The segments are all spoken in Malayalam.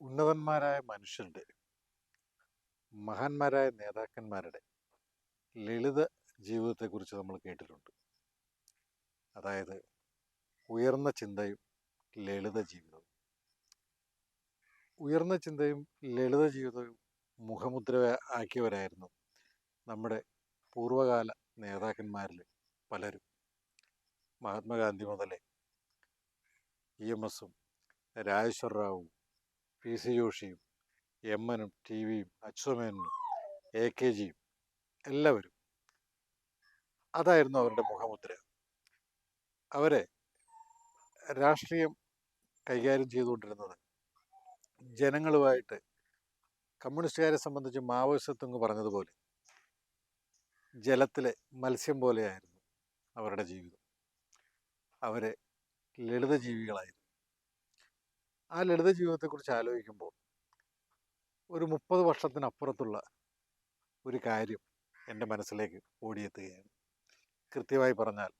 ഉന്നതന്മാരായ മനുഷ്യരുടെ മഹാന്മാരായ നേതാക്കന്മാരുടെ ലളിത ജീവിതത്തെക്കുറിച്ച് നമ്മൾ കേട്ടിട്ടുണ്ട്. അതായത് ഉയർന്ന ചിന്തയും ലളിത ജീവിതവും. ഉയർന്ന ചിന്തയും ലളിത ജീവിതവും മുഖമുദ്ര ആക്കിയവരായിരുന്നു നമ്മുടെ പൂർവകാല നേതാക്കന്മാരിൽ പലരും. മഹാത്മാഗാന്ധി മുതലേ ഇ എം എസും രാജേശ്വർ പി. സി. ജോഷിയും എമ്മനും ടി. വിയും അച്യുതമേനും എ. കെ. ജിയും എല്ലാവരും അതായിരുന്നു അവരുടെ മുഖമുദ്ര. അവരെ രാഷ്ട്രീയം കൈകാര്യം ചെയ്തുകൊണ്ടിരുന്നത് ജനങ്ങളുമായിട്ട് കമ്മ്യൂണിസ്റ്റുകാരെ സംബന്ധിച്ച് മാവോയിസത്വങ്ങ് പറഞ്ഞതുപോലെ ജലത്തിലെ മത്സ്യം പോലെയായിരുന്നു അവരുടെ ജീവിതം. അവരെ ലളിത ജീവികളായിരുന്നു ആ ലളിത ജീവിതത്തെക്കുറിച്ച് ആലോചിക്കുമ്പോൾ ഒരു മുപ്പത് വർഷത്തിനപ്പുറത്തുള്ള ഒരു കാര്യം എന്റെ മനസ്സിലേക്ക് ഓടിയെത്തുകയാണ്. കൃത്യമായി പറഞ്ഞാൽ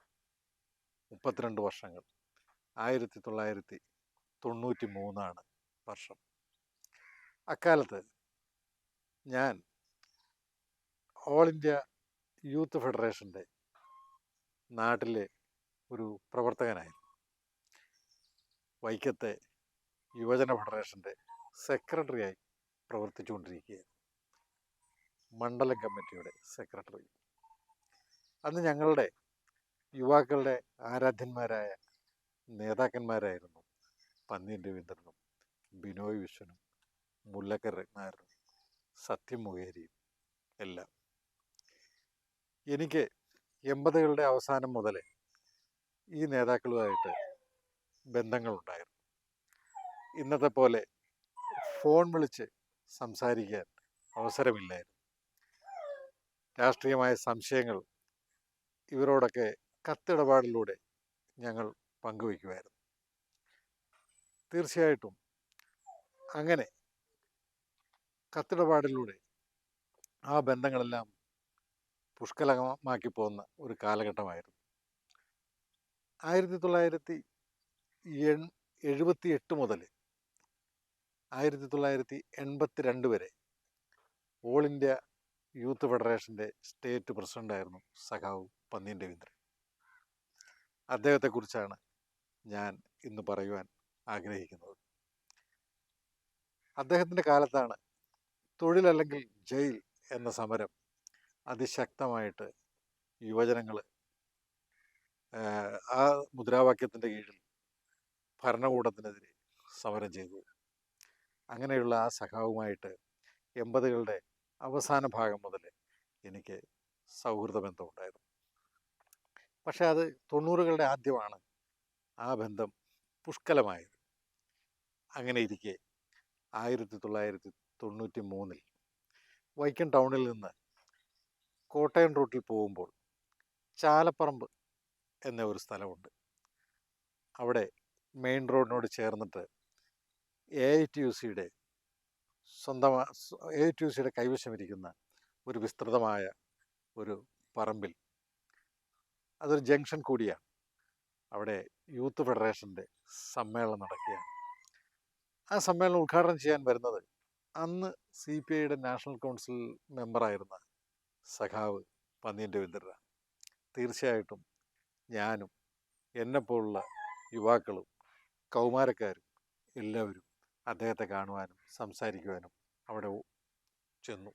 മുപ്പത്തിരണ്ട് വർഷങ്ങൾ ആയിരത്തി തൊള്ളായിരത്തി തൊണ്ണൂറ്റി മൂന്നാണ് വർഷം. അക്കാലത്ത് ഞാൻ ഓൾ ഇന്ത്യ യൂത്ത് ഫെഡറേഷന്റെ നാട്ടിലെ ഒരു പ്രവർത്തകനായിരുന്നു. വൈക്കത്തെ യുവജന ഫെഡറേഷന്റെ സെക്രട്ടറിയായി പ്രവർത്തിച്ചുകൊണ്ടിരിക്കുകയാണ്. മണ്ഡലം കമ്മിറ്റിയുടെ സെക്രട്ടറി. അന്ന് ഞങ്ങളുടെ യുവാക്കളുടെ ആരാധ്യന്മാരായ നേതാക്കന്മാരായിരുന്നു പന്നീൻ രവീന്ദ്രനും ബിനോയ് വിശ്വനും മുല്ലക്കർ രത്നാരനും സത്യം മുഖേരിയും എല്ലാം. എനിക്ക് എൺപതുകളുടെ അവസാനം മുതലേ ഈ നേതാക്കളുമായിട്ട് ബന്ധങ്ങളുണ്ടായിരുന്നു. ഇന്നത്തെ പോലെ ഫോൺ വിളിച്ച് സംസാരിക്കാൻ അവസരമില്ലായിരുന്നു. രാഷ്ട്രീയമായ സംശയങ്ങൾ ഇവരോടൊക്കെ കത്തിടപാടിലൂടെ ഞങ്ങൾ പങ്കുവയ്ക്കുമായിരുന്നു. തീർച്ചയായിട്ടും അങ്ങനെ കത്തിടപാടിലൂടെ ആ ബന്ധങ്ങളെല്ലാം പുഷ്കലമാക്കി പോകുന്ന ഒരു കാലഘട്ടമായിരുന്നു. ആയിരത്തി തൊള്ളായിരത്തി എൺ എഴുപത്തി എട്ട് മുതൽ ആയിരത്തി തൊള്ളായിരത്തി എൺപത്തി രണ്ട് വരെ ഓൾ ഇന്ത്യ യൂത്ത് ഫെഡറേഷന്റെ സ്റ്റേറ്റ് പ്രസിഡന്റായിരുന്നു സഖാവ് പന്നീൻ രവീന്ദ്രൻ. അദ്ദേഹത്തെക്കുറിച്ചാണ് ഞാൻ ഇന്ന് പറയുവാൻ ആഗ്രഹിക്കുന്നത്. അദ്ദേഹത്തിന്റെ കാലത്താണ് തൊഴിലല്ലെങ്കിൽ ജയിൽ എന്ന സമരം അതിശക്തമായിട്ട് യുവജനങ്ങൾ ആ മുദ്രാവാക്യത്തിന്റെ കീഴിൽ ഭരണകൂടത്തിനെതിരെ സമരം ചെയ്തു. അങ്ങനെയുള്ള ആ സഖാവുമായിട്ട് എൺപതുകളുടെ അവസാന ഭാഗം മുതൽ എനിക്ക് സൗഹൃദ ബന്ധമുണ്ടായിരുന്നു പക്ഷേ അത് തൊണ്ണൂറുകളുടെ ആദ്യമാണ് ആ ബന്ധം പുഷ്കലമായത്. അങ്ങനെ ഇരിക്കെ ആയിരത്തി തൊള്ളായിരത്തി തൊണ്ണൂറ്റി മൂന്നിൽ വൈക്കം ടൗണിൽ നിന്ന് കോട്ടയം റൂട്ടിൽ പോകുമ്പോൾ ചാലപ്പറമ്പ് എന്ന ഒരു സ്ഥലമുണ്ട്. അവിടെ മെയിൻ റോഡിനോട് ചേർന്നിട്ട് എ ഐ ടി യു സിയുടെ സ്വന്തം എ ഐ ടി യു സിയുടെ കൈവശമിരിക്കുന്ന ഒരു വിസ്തൃതമായ ഒരു പറമ്പിൽ. അതൊരു ജംഗ്ഷൻ കൂടിയാണ്. അവിടെ യൂത്ത് ഫെഡറേഷന്റെ സമ്മേളനം നടക്കുകയാണ്. ആ സമ്മേളനം ഉദ്ഘാടനം ചെയ്യാൻ വരുന്നത് അന്ന് സി പി ഐയുടെ നാഷണൽ കൗൺസിൽ മെമ്പറായിരുന്ന സഖാവ് പന്നിയൻ രവീന്ദ്രനാണ്. തീർച്ചയായിട്ടും ഞാനും എന്നെപ്പോലുള്ള യുവാക്കളും കൗമാരക്കാരും എല്ലാവരും അദ്ദേഹത്തെ കാണുവാനും സംസാരിക്കുവാനും അവിടെ ചെന്നു.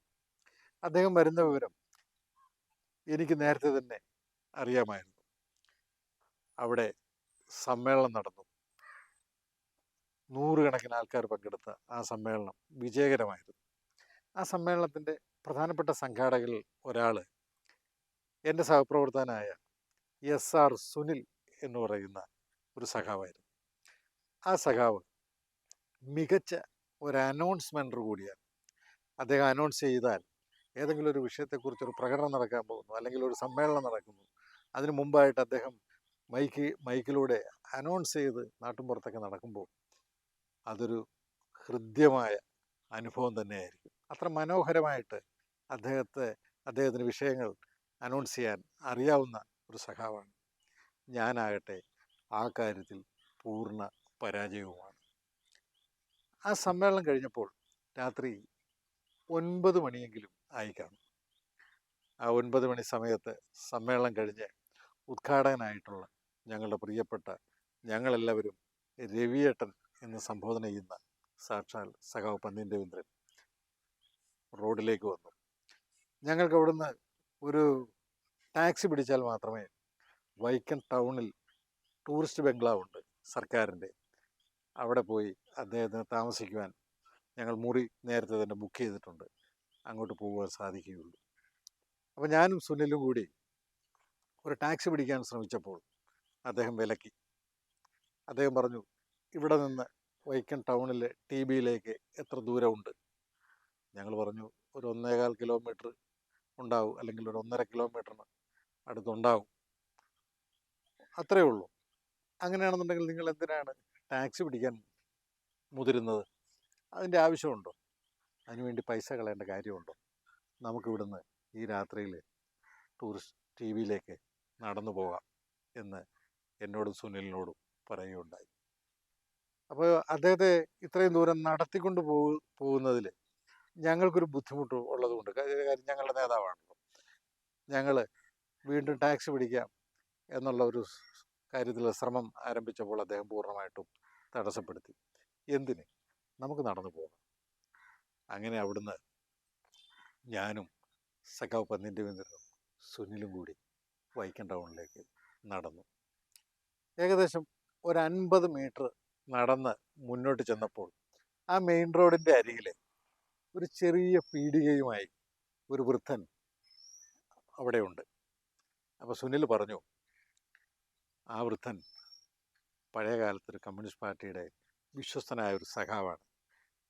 അദ്ദേഹം വരുന്ന വിവരം എനിക്ക് നേരത്തെ തന്നെ അറിയാമായിരുന്നു. അവിടെ സമ്മേളനം നടന്നു. നൂറുകണക്കിന് ആൾക്കാർ പങ്കെടുത്ത ആ സമ്മേളനം വിജയകരമായിരുന്നു. ആ സമ്മേളനത്തിന്റെ പ്രധാനപ്പെട്ട സംഘാടകരിൽ ഒരാൾ എന്റെ സഹപ്രവർത്തകനായ എസ് ആർ സുനിൽ എന്ന് പറയുന്ന ഒരു സഖാവായിരുന്നു. ആ സഖാവ് മികച്ച ഒരു അനൗൺസ്മെന്റർ കൂടിയാണ്. അദ്ദേഹം അനൗൺസ് ചെയ്താൽ ഏതെങ്കിലും ഒരു വിഷയത്തെക്കുറിച്ച് ഒരു പ്രകടനം നടക്കാൻ പോകുന്നു അല്ലെങ്കിൽ ഒരു സമ്മേളനം നടക്കുന്നു അതിന് മുമ്പായിട്ട് അദ്ദേഹം മൈക്ക് മൈക്കിലൂടെ അനൗൺസ് ചെയ്ത് നാട്ടുമ്പുറത്തൊക്കെ നടക്കുമ്പോൾ അതൊരു ഹൃദ്യമായ അനുഭവം തന്നെയായിരിക്കും. അത്ര മനോഹരമായിട്ട് അദ്ദേഹത്തെ അദ്ദേഹത്തിന് വിഷയങ്ങൾ അനൗൺസ് ചെയ്യാൻ അറിയാവുന്ന ഒരു സഖാവാണ്. ഞാനാകട്ടെ ആ കാര്യത്തിൽ പൂർണ പരാജയവുമാണ്. ആ സമ്മേളനം കഴിഞ്ഞപ്പോൾ രാത്രി ഒൻപത് മണിയെങ്കിലും ആയി കാണും. ആ ഒൻപത് മണി സമയത്ത് സമ്മേളനം കഴിഞ്ഞ് ഉദ്ഘാടകനായിട്ടുള്ള ഞങ്ങളുടെ പ്രിയപ്പെട്ട ഞങ്ങളെല്ലാവരും രവിയേട്ടൻ എന്ന് സംബോധന ചെയ്യുന്ന സാക്ഷാൽ സഖാവ് പന്നിൻ രവീന്ദ്രൻ റോഡിലേക്ക് വന്നു. ഞങ്ങൾക്ക് അവിടുന്ന് ഒരു ടാക്സി പിടിച്ചാൽ മാത്രമേ വൈക്കം ടൗണിൽ ടൂറിസ്റ്റ് ബംഗ്ലാവുണ്ട് സർക്കാരിന്റെ. അവിടെ പോയി അദ്ദേഹത്തിന് താമസിക്കുവാൻ ഞങ്ങൾ മുറി നേരത്തെ തന്നെ ബുക്ക് ചെയ്തിട്ടുണ്ട്. അങ്ങോട്ട് പോകുവാൻ സാധിക്കുകയുള്ളൂ. അപ്പോൾ ഞാനും സുനിലും കൂടി ഒരു ടാക്സി പിടിക്കാൻ ശ്രമിച്ചപ്പോൾ അദ്ദേഹം വിലക്കി. അദ്ദേഹം പറഞ്ഞു ഇവിടെ നിന്ന് വൈക്കം ടൗണിലെ ടി ബിയിലേക്ക് എത്ര ദൂരമുണ്ട്? ഞങ്ങൾ പറഞ്ഞു ഒരു ഒന്നേകാൽ കിലോമീറ്റർ ഉണ്ടാവും അല്ലെങ്കിൽ ഒരു ഒന്നര കിലോമീറ്ററിന് അടുത്തുണ്ടാവും. അത്രയേ ഉള്ളൂ. അങ്ങനെയാണെന്നുണ്ടെങ്കിൽ നിങ്ങൾ എന്തിനാണ് ടാക്സി പിടിക്കാൻ മുതിരുന്നത് അതിന്റെ ആവശ്യമുണ്ടോ? അതിനുവേണ്ടി പൈസ കളയേണ്ട കാര്യമുണ്ടോ? നമുക്കിവിടുന്ന് ഈ രാത്രിയിൽ ടൂറിസ്റ്റ് ടി വിയിലേക്ക് നടന്നു പോകാം എന്ന് എന്നോടും സുനിലിനോടും പറയുകയുണ്ടായി. അപ്പോൾ അദ്ദേഹത്തെ ഇത്രയും ദൂരം നടത്തിക്കൊണ്ട് പോ പോകുന്നതിൽ ഞങ്ങൾക്കൊരു ബുദ്ധിമുട്ട് ഉള്ളതുകൊണ്ട് കാര്യം ഞങ്ങളുടെ നേതാവാണല്ലോ. ഞങ്ങൾ വീണ്ടും ടാക്സി പിടിക്കാം എന്നുള്ള ഒരു കാര്യത്തിൽ ശ്രമം ആരംഭിച്ചപ്പോൾ അദ്ദേഹം പൂർണമായിട്ടും തടസ്സപ്പെടുത്തി. എന്തിന്? നമുക്ക് നടന്നു പോകാം. അങ്ങനെ അവിടുന്ന് ഞാനും സഖാവ് പന്നിന്റെ രവീന്ദ്രനും സുനിലും കൂടി വൈക്കം ടൗണിലേക്ക് നടന്നു. ഏകദേശം ഒരു അൻപത് മീറ്റർ നടന്ന് മുന്നോട്ട് ചെന്നപ്പോൾ ആ മെയിൻ റോഡിന്റെ അരികിൽ ഒരു ചെറിയ പീടികയുമായി ഒരു വൃദ്ധൻ അവിടെയുണ്ട്. അപ്പോൾ സുനിൽ പറഞ്ഞു ആ വൃദ്ധൻ പഴയ കാലത്തൊരു കമ്മ്യൂണിസ്റ്റ് പാർട്ടിയുടെ വിശ്വസ്തനായ ഒരു സഖാവാണ്.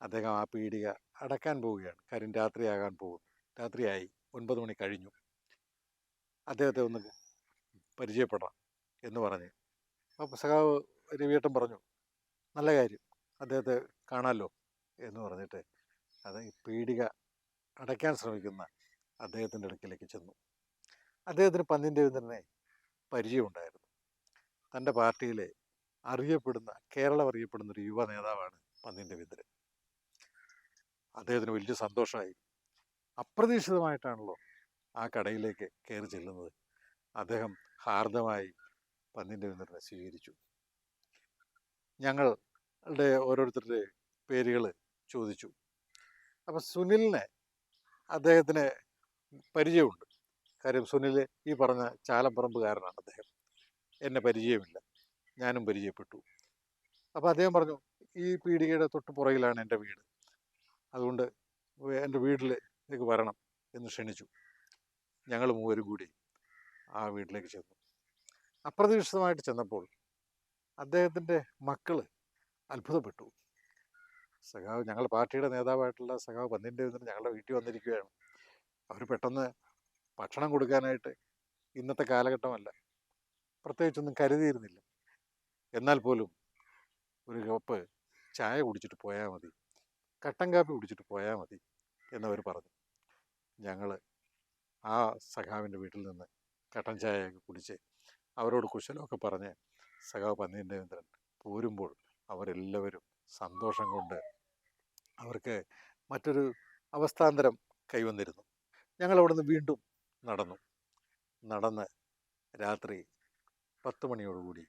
അദ്ദേഹം ആ പീടിക അടക്കാൻ പോവുകയാണ്. കാര്യം രാത്രിയാകാൻ പോകും രാത്രിയായി. ഒൻപത് മണി കഴിഞ്ഞു. അദ്ദേഹത്തെ ഒന്ന് പരിചയപ്പെടാം എന്ന് പറഞ്ഞ്. അപ്പോൾ സഖാവ് രവിയേട്ടൻ പറഞ്ഞു നല്ല കാര്യം. അദ്ദേഹത്തെ കാണാമല്ലോ എന്ന് പറഞ്ഞിട്ട് അത് പീടിക അടയ്ക്കാൻ ശ്രമിക്കുന്ന അദ്ദേഹത്തിന്റെ അടുക്കിലേക്ക് ചെന്നു. അദ്ദേഹത്തിന് പന്നിന്റെ രവീന്ദ്രനെ പരിചയമുണ്ടായിരുന്നു. തന്റെ പാർട്ടിയിലെ അറിയപ്പെടുന്ന കേരളം അറിയപ്പെടുന്ന ഒരു യുവ നേതാവാണ് പന്നിൻ രവീന്ദ്രൻ അദ്ദേഹത്തിന് വലിയ സന്തോഷമായി. അപ്രതീക്ഷിതമായിട്ടാണല്ലോ ആ കടയിലേക്ക് കയറി ചെല്ലുന്നത്. അദ്ദേഹം ഹാർദമായി പന്നിൻ രവീന്ദ്രനെ സ്വീകരിച്ചു. ഞങ്ങളുടെ ഓരോരുത്തരുടെ പേരുകൾ ചോദിച്ചു. അപ്പം സുനിലിനെ അദ്ദേഹത്തിന് പരിചയമുണ്ട്. കാര്യം സുനിൽ ഈ പറഞ്ഞ ചാലപ്പറമ്പുകാരനാണ് അദ്ദേഹം. എന്നെ പരിചയമില്ല. ഞാനും പരിചയപ്പെട്ടു. അപ്പോൾ അദ്ദേഹം പറഞ്ഞു ഈ പീടികയുടെ തൊട്ട് പുറകിലാണ് എന്റെ വീട്. അതുകൊണ്ട് എന്റെ വീട്ടിലേക്ക് വരണം എന്ന് ക്ഷണിച്ചു. ഞങ്ങൾ മൂവരും കൂടി ആ വീട്ടിലേക്ക് ചെന്നു. അപ്രതീക്ഷിതമായിട്ട് ചെന്നപ്പോൾ അദ്ദേഹത്തിന്റെ മക്കൾ അത്ഭുതപ്പെട്ടു. സഖാവ് ഞങ്ങൾ പാർട്ടിയുടെ നേതാവായിട്ടുള്ള സഖാവ് പന്നിന്റെ ഞങ്ങളുടെ വീട്ടിൽ വന്നിരിക്കുകയാണ്. അവർ പെട്ടെന്ന് ഭക്ഷണം കൊടുക്കാനായിട്ട് ഇന്നത്തെ കാലഘട്ടമല്ല. പ്രത്യേകിച്ചൊന്നും കരുതിയിരുന്നില്ല. എന്നാൽ പോലും ഒരു കപ്പ് ചായ കുടിച്ചിട്ട് പോയാൽ മതി. കട്ടൻ കാപ്പി കുടിച്ചിട്ട് പോയാൽ മതി എന്നവർ പറഞ്ഞു. ഞങ്ങൾ ആ സഖാവിന്റെ വീട്ടിൽ നിന്ന് കട്ടൻ ചായയൊക്കെ കുടിച്ച് അവരോട് കുശലമൊക്കെ പറഞ്ഞ് സഖാവ് പന്നീൻ പോരുമ്പോൾ അവരെല്ലാവരും സന്തോഷം കൊണ്ട് അവർക്ക് മറ്റൊരു അവസ്ഥാന്തരം കൈവന്നിരുന്നു. ഞങ്ങൾ അവിടുന്ന് വീണ്ടും നടന്നു. നടന്ന് രാത്രി പത്ത് മണിയോടുകൂടി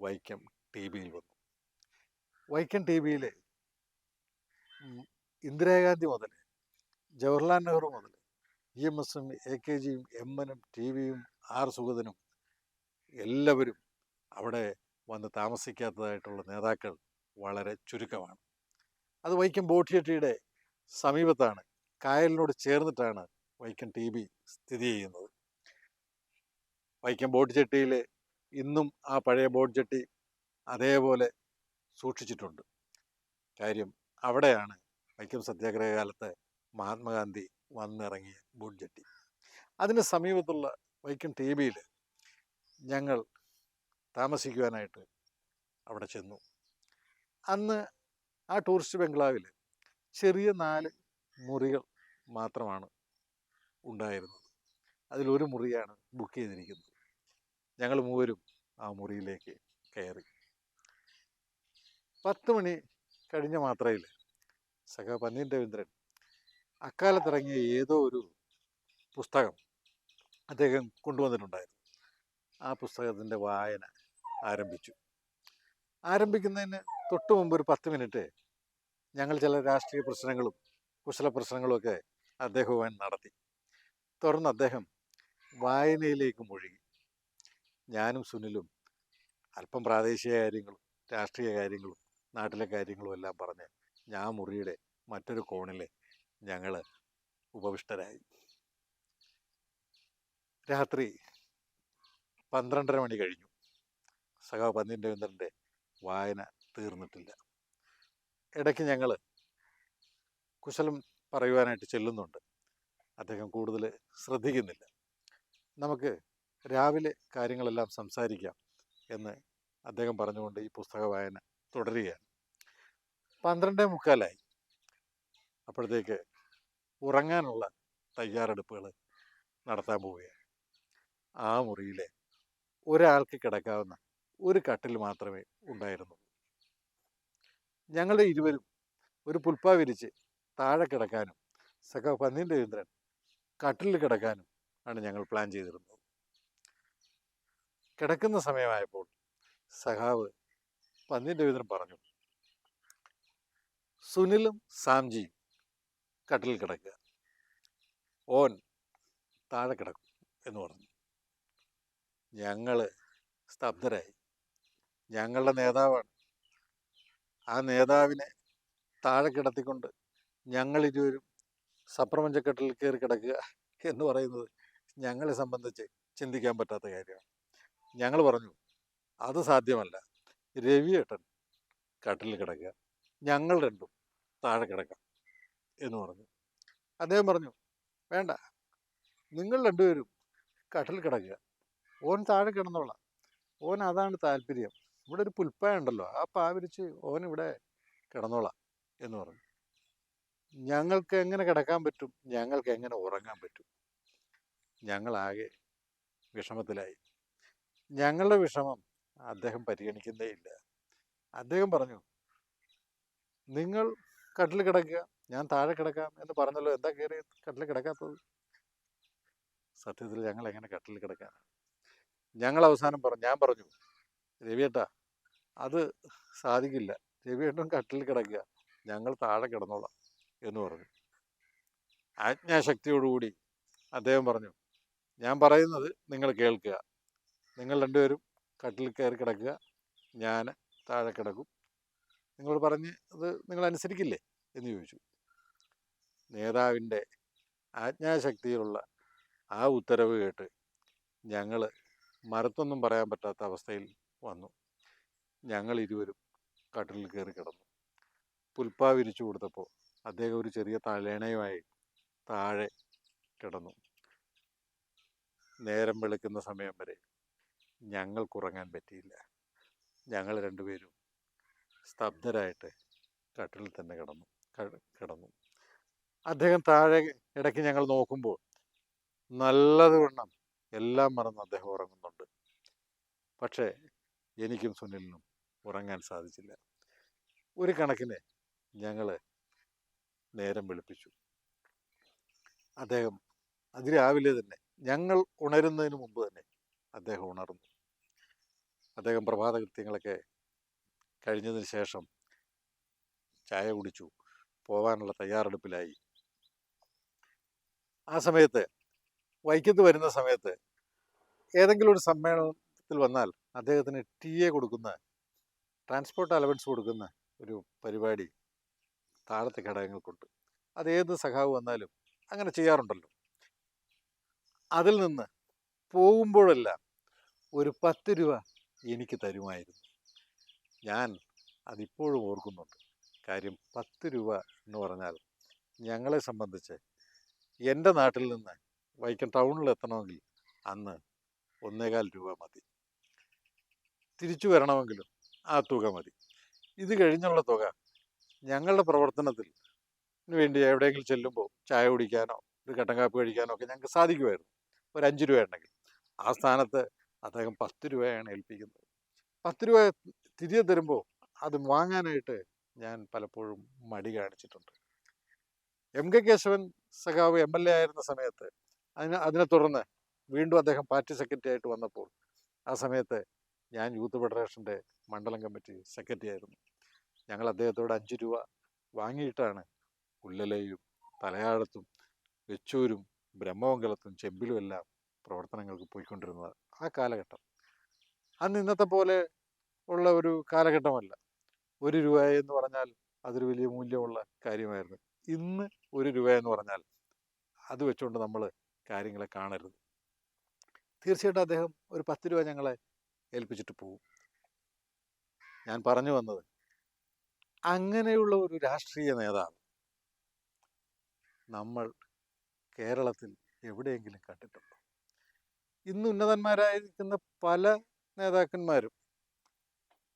വൈക്കം ടി വിയിൽ വന്നു. വൈക്കം ടി വിയിൽ ഇന്ദിരാഗാന്ധി മുതൽ ജവഹർലാൽ നെഹ്റു മുതൽ ഇ എം എസും എ കെ ജിയും എം എനും ടി വിയും ആർ സുഗതനും എല്ലാവരും അവിടെ വന്ന് താമസിക്കാത്തതായിട്ടുള്ള നേതാക്കൾ വളരെ ചുരുക്കമാണ്. അത് വൈക്കം ബോട്ടിയെട്ടിയുടെ സമീപത്താണ്. കായലിനോട് ചേർന്നിട്ടാണ് വൈക്കം ടി ബി സ്ഥിതി ചെയ്യുന്നത്. വൈക്കം ബോട്ട് ചെട്ടിയിൽ ഇന്നും ആ പഴയ ബോട്ട് ജെട്ടി അതേപോലെ സൂക്ഷിച്ചിട്ടുണ്ട്. കാര്യം അവിടെയാണ് വൈക്കം സത്യാഗ്രഹ കാലത്ത് മഹാത്മാഗാന്ധി വന്നിറങ്ങിയ ബോട്ട് ജെട്ടി. അതിന് സമീപത്തുള്ള വൈക്കം ടി ബിയിൽ ഞങ്ങൾ താമസിക്കുവാനായിട്ട് അവിടെ ചെന്നു. അന്ന് ആ ടൂറിസ്റ്റ് ബംഗ്ലാവിൽ ചെറിയ നാല് മുറികൾ മാത്രമാണ് ഉണ്ടായിരുന്നത്. അതിലൊരു മുറിയാണ് ബുക്ക് ചെയ്തിരിക്കുന്നത്. ഞങ്ങൾ മൂവരും ആ മുറിയിലേക്ക് കയറി. പത്ത് മണി കഴിഞ്ഞ മാത്രയിൽ സഖ പന്നീൻ രവീന്ദ്രൻ അക്കാലത്തിറങ്ങിയ ഏതോ ഒരു പുസ്തകം അദ്ദേഹം കൊണ്ടുവന്നിട്ടുണ്ടായിരുന്നു. ആ പുസ്തകത്തിന്റെ വായന ആരംഭിച്ചു. ആരംഭിക്കുന്നതിന് തൊട്ട് മുമ്പ് ഒരു പത്ത് മിനിറ്റ് ഞങ്ങൾ ചില രാഷ്ട്രീയ പ്രശ്നങ്ങളും കുശല പ്രശ്നങ്ങളുമൊക്കെ അദ്ദേഹവുമായി നടത്തി. തുടർന്ന് അദ്ദേഹം വായനയിലേക്ക് മുഴുകി. ഞാനും സുനിലും അല്പം പ്രാദേശിക കാര്യങ്ങളും രാഷ്ട്രീയ കാര്യങ്ങളും നാട്ടിലെ കാര്യങ്ങളും എല്ലാം പറഞ്ഞ് ഞാൻ മുറിയുടെ മറ്റൊരു കോണിൽ ഞങ്ങൾ ഉപവിഷ്ടരായി. രാത്രി പന്ത്രണ്ടര മണി കഴിഞ്ഞു. സഖാവ് പന്നീൻ രവീന്ദ്രന്റെ വായന തീർന്നിട്ടില്ല. ഇടയ്ക്ക് ഞങ്ങൾ കുശലം പറയുവാനായിട്ട് ചെല്ലുന്നുണ്ട്. അദ്ദേഹം കൂടുതൽ ശ്രദ്ധിക്കുന്നില്ല. നമുക്ക് രാവിലെ കാര്യങ്ങളെല്ലാം സംസാരിക്കാം എന്ന് അദ്ദേഹം പറഞ്ഞുകൊണ്ട് ഈ പുസ്തക വായന തുടരുകയാണ്. പന്ത്രണ്ടേ മുക്കാലായി. അപ്പോഴത്തേക്ക് ഉറങ്ങാനുള്ള തയ്യാറെടുപ്പുകൾ നടത്താൻ പോവുകയാണ്. ആ മുറിയിലെ ഒരാൾക്ക് കിടക്കാവുന്ന ഒരു കട്ടിൽ മാത്രമേ ഉണ്ടായിരുന്നുള്ളൂ. ഞങ്ങളുടെ ഇരുവരും ഒരു പുൽപ്പ വിരിച്ച് താഴെ കിടക്കാനും സഖ പന്നീൻ രവീന്ദ്രൻ കട്ടിലിൽ കിടക്കാനും ആണ് ഞങ്ങൾ പ്ലാൻ ചെയ്തിരുന്നത്. കിടക്കുന്ന സമയമായപ്പോൾ സഖാവ് പന്നിന്റെ രവീന്ദ്രൻ പറഞ്ഞു. സുനിലും സാംജിയും കട്ടിലിൽ കിടക്കുക. ഓൻ താഴെ കിടക്കും എന്ന് പറഞ്ഞു. ഞങ്ങൾ സ്തബ്ധരായി. ഞങ്ങളുടെ നേതാവാണ്. ആ നേതാവിനെ താഴെ കിടത്തിക്കൊണ്ട് ഞങ്ങളിരുവരും സപ്രപഞ്ചക്കെട്ടിൽ കയറി കിടക്കുക എന്ന് പറയുന്നത് ഞങ്ങളെ സംബന്ധിച്ച് ചിന്തിക്കാൻ പറ്റാത്ത കാര്യമാണ്. ഞങ്ങൾ പറഞ്ഞു അത് സാധ്യമല്ല. രവി രവിയേട്ടൻ കട്ടിലിൽ കിടക്കുക. ഞങ്ങൾ രണ്ടും താഴെ കിടക്കാം. എന്ന് പറഞ്ഞു. അദ്ദേഹം പറഞ്ഞു വേണ്ട. നിങ്ങൾ രണ്ടുപേരും കട്ടിൽ കിടക്കുക. ഓൻ താഴെ കിടന്നോളാം. ഓൻ അതാണ് താല്പര്യം. ഇവിടെ ഒരു പുൽപ്പായ ഉണ്ടല്ലോ. ആ പാ വിരിച്ച് ഓൻ ഇവിടെ കിടന്നോളാം. എന്ന് പറഞ്ഞു. ഞങ്ങൾക്ക് എങ്ങനെ കിടക്കാൻ പറ്റും? ഞങ്ങൾക്ക് എങ്ങനെ ഉറങ്ങാൻ പറ്റും? ഞങ്ങളാകെ വിഷമത്തിലായി. ഞങ്ങളുടെ വിഷമം അദ്ദേഹം പരിഗണിക്കുന്നേ ഇല്ല. അദ്ദേഹം പറഞ്ഞു നിങ്ങൾ കട്ടിൽ കിടക്കുക ഞാൻ താഴെ കിടക്കാം എന്ന് പറഞ്ഞല്ലോ എന്താ കയറി കട്ടിൽ കിടക്കാത്തത്? സത്യത്തിൽ ഞങ്ങൾ എങ്ങനെ കട്ടിൽ കിടക്കാൻ ഞങ്ങൾ അവസാനം പറഞ്ഞു ഞാൻ പറഞ്ഞു രവിയേട്ടാ അത് സാധിക്കില്ല. രവിയേട്ടൻ കട്ടിൽ കിടക്കുക ഞങ്ങൾ താഴെ കിടന്നോളാം എന്ന് പറഞ്ഞു. ആജ്ഞാശക്തിയോടുകൂടി അദ്ദേഹം പറഞ്ഞു ഞാൻ പറയുന്നത് നിങ്ങൾ കേൾക്കുക. നിങ്ങൾ രണ്ടുപേരും കട്ടിൽ കയറി കിടക്കുക. ഞാൻ താഴെ കിടക്കും. നിങ്ങൾ പറഞ്ഞ് അത് നിങ്ങൾ അനുസരിക്കില്ലേ എന്ന് ചോദിച്ചു. നേതാവിന്റെ ആജ്ഞാശക്തിയിലുള്ള ആ ഉത്തരവ് കേട്ട് ഞങ്ങൾ മറുത്തൊന്നും പറയാൻ പറ്റാത്ത അവസ്ഥയിൽ വന്നു. ഞങ്ങൾ ഇരുവരും കട്ടിലിൽ കയറി കിടന്നു. പുൽപ്പാ വിരിച്ചു കൊടുത്തപ്പോൾ അദ്ദേഹം ഒരു ചെറിയ തലേണയുമായി താഴെ കിടന്നു. നേരം വെളുക്കുന്ന സമയം വരെ ഞങ്ങൾക്കുറങ്ങാൻ പറ്റിയില്ല. ഞങ്ങൾ രണ്ടുപേരും സ്തബ്ധരായിട്ട് കട്ടിലിൽ തന്നെ കിടന്നു. കിടന്നു. അദ്ദേഹം താഴെ ഇടയ്ക്ക് ഞങ്ങൾ നോക്കുമ്പോൾ നല്ലതുവണ്ണം എല്ലാം മറന്ന് അദ്ദേഹം ഉറങ്ങുന്നുണ്ട്. പക്ഷേ എനിക്കും സുനിലിനും ഉറങ്ങാൻ സാധിച്ചില്ല. ഒരു കണക്കിന് ഞങ്ങൾ നേരം വെളുപ്പിച്ചു. അദ്ദേഹം അതിരാവിലെ തന്നെ ഞങ്ങൾ ഉണരുന്നതിന് മുമ്പ് തന്നെ അദ്ദേഹം ഉണർന്നു. അദ്ദേഹം പ്രഭാത കൃത്യങ്ങളൊക്കെ കഴിഞ്ഞതിന് ശേഷം ചായ കുടിച്ചു. പോകാനുള്ള തയ്യാറെടുപ്പിലായി. ആ സമയത്ത് വൈക്കത്ത് വരുന്ന സമയത്ത് ഏതെങ്കിലും ഒരു സമ്മേളനത്തിൽ വന്നാൽ അദ്ദേഹത്തിന് ടി എ കൊടുക്കുന്ന ട്രാൻസ്പോർട്ട് അലവൻസ് കൊടുക്കുന്ന ഒരു പരിപാടി താഴത്തെ ഘടകങ്ങൾക്കുണ്ട്. അത് ഏത് സഖാവ് വന്നാലും അങ്ങനെ ചെയ്യാറുണ്ടല്ലോ. അതിൽ നിന്ന് പോകുമ്പോഴെല്ലാം ഒരു പത്ത് രൂപ എനിക്ക് തരുമായിരുന്നു. ഞാൻ അതിപ്പോഴും ഓർക്കുന്നുണ്ട്. കാര്യം പത്ത് രൂപ എന്ന് പറഞ്ഞാൽ ഞങ്ങളെ സംബന്ധിച്ച് എന്റെ നാട്ടിൽ നിന്ന് വൈക്കം ടൗണിൽ എത്തണമെങ്കിൽ അന്ന് ഒന്നേകാൽ രൂപ മതി. തിരിച്ചു വരണമെങ്കിലും ആ തുക മതി. ഇത് കഴിഞ്ഞുള്ള തുക ഞങ്ങളുടെ പ്രവർത്തനത്തിൽ വേണ്ടി എവിടെയെങ്കിലും ചെല്ലുമ്പോൾ ചായ കുടിക്കാനോ ഒരു കട്ടൻ കാപ്പി കഴിക്കാനോ ഒക്കെ ഞങ്ങൾക്ക് സാധിക്കുമായിരുന്നു. ഒരു അഞ്ച് രൂപ ഉണ്ടെങ്കിൽ ആ സ്ഥാനത്ത് അദ്ദേഹം പത്ത് രൂപയാണ് ഏൽപ്പിക്കുന്നത്. പത്ത് രൂപ തിരികെ തരുമ്പോൾ അത് വാങ്ങാനായിട്ട് ഞാൻ പലപ്പോഴും മടി കാണിച്ചിട്ടുണ്ട്. എം കെ കേശവൻ സഖാവ് എം എൽ എ ആയിരുന്ന സമയത്ത് അതിനെ അതിനെ തുടർന്ന് വീണ്ടും അദ്ദേഹം പാർട്ടി സെക്രട്ടറി ആയിട്ട് വന്നപ്പോൾ ആ സമയത്ത് ഞാൻ യൂത്ത് ഫെഡറേഷന്റെ മണ്ഡലം കമ്മിറ്റി സെക്രട്ടറി ആയിരുന്നു. ഞങ്ങൾ അദ്ദേഹത്തോട് അഞ്ച് രൂപ വാങ്ങിയിട്ടാണ് ഉള്ളലയും തലയാടത്തും വെച്ചൂരും ബ്രഹ്മമംഗലത്തും ചെമ്പിലുമെല്ലാം പ്രവർത്തനങ്ങൾക്ക് പോയിക്കൊണ്ടിരുന്നത്. ആ കാലഘട്ടം. അന്ന് ഇന്നത്തെ പോലെ ഉള്ള ഒരു കാലഘട്ടമല്ല. ഒരു രൂപ എന്ന് പറഞ്ഞാൽ അതൊരു വലിയ മൂല്യമുള്ള കാര്യമായിരുന്നു. ഇന്ന് ഒരു രൂപ എന്ന് പറഞ്ഞാൽ അത് വെച്ചുകൊണ്ട് നമ്മൾ കാര്യങ്ങളെ കാണരുത്. തീർച്ചയായിട്ടും അദ്ദേഹം ഒരു പത്ത് രൂപ ഞങ്ങളെ ഏൽപ്പിച്ചിട്ട് പോകും ഞാൻ പറഞ്ഞു വന്നത് അങ്ങനെയുള്ള ഒരു രാഷ്ട്രീയ നേതാവ് നമ്മൾ കേരളത്തിൽ എവിടെയെങ്കിലും കണ്ടിട്ടുണ്ടോ? ഇന്ന് ഉന്നതന്മാരായിരിക്കുന്ന പല നേതാക്കന്മാരും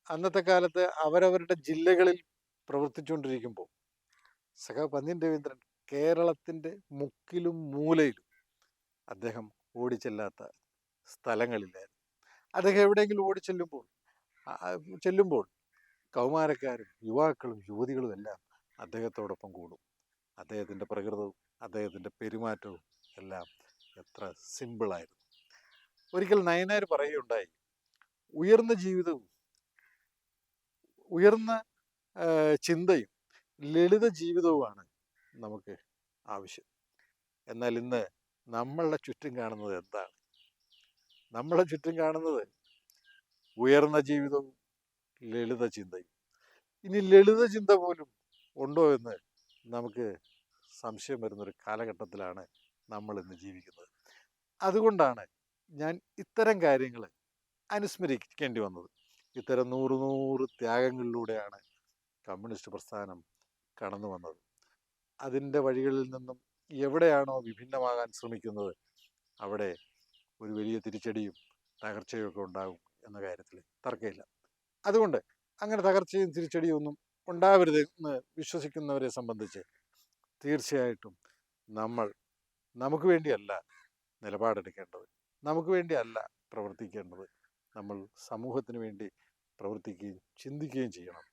അന്നത്തെ കാലത്ത് അവരവരുടെ ജില്ലകളിൽ പ്രവർത്തിച്ചുകൊണ്ടിരിക്കുമ്പോൾ സഖാ പന്ന്യൻ രവീന്ദ്രൻ കേരളത്തിന്റെ മുക്കിലും മൂലയിലും അദ്ദേഹം ഓടിച്ചെല്ലാത്ത സ്ഥലങ്ങളില്ലായിരുന്നു അദ്ദേഹം എവിടെയെങ്കിലും ഓടിച്ചെല്ലുമ്പോൾ ചെല്ലുമ്പോൾ കൗമാരക്കാരും യുവാക്കളും യുവതികളും എല്ലാം അദ്ദേഹത്തോടൊപ്പം കൂടും. അദ്ദേഹത്തിന്റെ പ്രകൃതവും അദ്ദേഹത്തിന്റെ പെരുമാറ്റവും എല്ലാം എത്ര സിമ്പിളായിരുന്നു. ഒരിക്കൽ നയനാർ പറയുകയുണ്ടായി ഉയർന്ന ജീവിതവും ഉയർന്ന ചിന്തയും ലളിത ജീവിതവുമാണ് നമുക്ക് ആവശ്യം. എന്നാൽ ഇന്ന് നമ്മളുടെ ചുറ്റും കാണുന്നത് എന്താണ്? നമ്മളെ ചുറ്റും കാണുന്നത് ഉയർന്ന ജീവിതവും ലളിത ചിന്തയും. ഇനി ലളിത ചിന്ത പോലും ഉണ്ടോ എന്ന് നമുക്ക് സംശയം വരുന്നൊരു കാലഘട്ടത്തിലാണ് നമ്മൾ ഇന്ന് ജീവിക്കുന്നത്. അതുകൊണ്ടാണ് ഞാൻ ഇത്തരം കാര്യങ്ങൾ അനുസ്മരിക്കേണ്ടി വന്നത്. ഇത്തരം നൂറ് നൂറ് ത്യാഗങ്ങളിലൂടെയാണ് കമ്മ്യൂണിസ്റ്റ് പ്രസ്ഥാനം കടന്നു വന്നത്. അതിന്റെ വഴികളിൽ നിന്നും എവിടെയാണോ വിഭിന്നമാകാൻ ശ്രമിക്കുന്നത് അവിടെ ഒരു വലിയ തിരിച്ചടിയും തകർച്ചയും ഒക്കെ ഉണ്ടാകും എന്ന കാര്യത്തിൽ തർക്കമില്ല. അതുകൊണ്ട് അങ്ങനെ തകർച്ചയും തിരിച്ചടിയും ഒന്നും ഉണ്ടാവരുത് എന്ന് വിശ്വസിക്കുന്നവരെ സംബന്ധിച്ച് തീർച്ചയായിട്ടും നമ്മൾ നമുക്ക് വേണ്ടിയല്ല നിലപാടെടുക്കേണ്ടത്. നമുക്ക് വേണ്ടിയല്ല പ്രവർത്തിക്കേണ്ടത്. നമ്മൾ സമൂഹത്തിന് വേണ്ടി പ്രവർത്തിക്കുകയും ചിന്തിക്കുകയും ചെയ്യണം.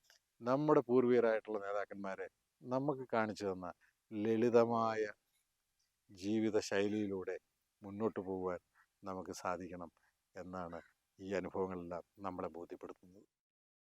നമ്മുടെ പൂർവികരായിട്ടുള്ള നേതാക്കന്മാരെ നമുക്ക് കാണിച്ചു തന്ന ലളിതമായ ജീവിത ശൈലിയിലൂടെ മുന്നോട്ട് പോകുവാൻ നമുക്ക് സാധിക്കണം എന്നാണ് ഈ അനുഭവങ്ങളെല്ലാം നമ്മളെ ബോധ്യപ്പെടുത്തുന്നത്.